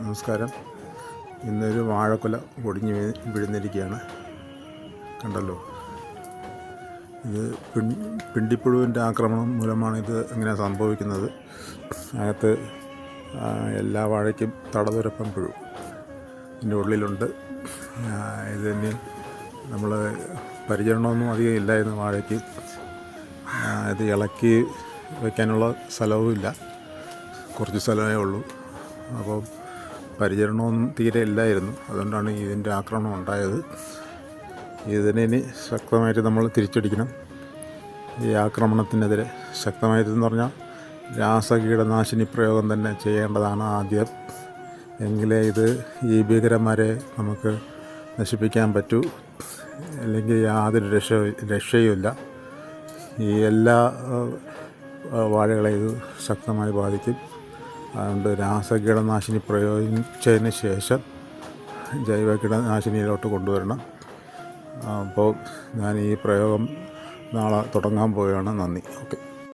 നമസ്കാരം. ഇന്നൊരു വാഴക്കുല പൊടിഞ്ഞ് വീഴുന്നിരിക്കുകയാണ്. കണ്ടല്ലോ? ഇത് പിണ്ടിപ്പുഴുവിന്റെ ആക്രമണം മൂലമാണ് ഇത് ഇങ്ങനെ സംഭവിക്കുന്നത്. അകത്ത് എല്ലാ വാഴയ്ക്കും തടതുരപ്പം പുഴു ഇതിന്റെ ഉള്ളിലുണ്ട്. ഇത് തന്നെ നമ്മൾ പരിചരണമൊന്നും അധികം ഇല്ലായിരുന്നു വാഴയ്ക്ക്. ഇത് ഇളക്കി വയ്ക്കാനുള്ള സ്ഥലവും ഇല്ല കുറച്ച് സ്ഥലമേ ഉള്ളൂ. അപ്പോൾ പരിചരണമൊന്നും തീരെ ഇല്ലായിരുന്നു. അതുകൊണ്ടാണ് ഇതിന്റെ ആക്രമണം ഉണ്ടായത്. ഇതിനി ശക്തമായിട്ട് നമ്മൾ തിരിച്ചടിക്കണം. ഈ ആക്രമണത്തിനെതിരെ ശക്തമായിട്ടെന്ന് പറഞ്ഞാൽ രാസകീടനാശിനി പ്രയോഗം തന്നെ ചെയ്യേണ്ടതാണ് ആദ്യം. എങ്കിലേ ഇത് ഈ ഭീകരന്മാരെ നമുക്ക് നശിപ്പിക്കാൻ പറ്റൂ. അല്ലെങ്കിൽ യാതൊരു രക്ഷ രക്ഷയുമില്ല. ഈ എല്ലാ വാഴകളെ ഇത് ശക്തമായി ബാധിക്കും. അതുകൊണ്ട് രാസകീടനാശിനി പ്രയോഗിച്ചതിന് ശേഷം ജൈവ കീടനാശിനിയിലോട്ട് കൊണ്ടുവരണം. അപ്പോൾ ഞാൻ ഈ പ്രയോഗം നാളെ തുടങ്ങാൻ പോവുകയാണ്. നന്ദി. ഓക്കെ.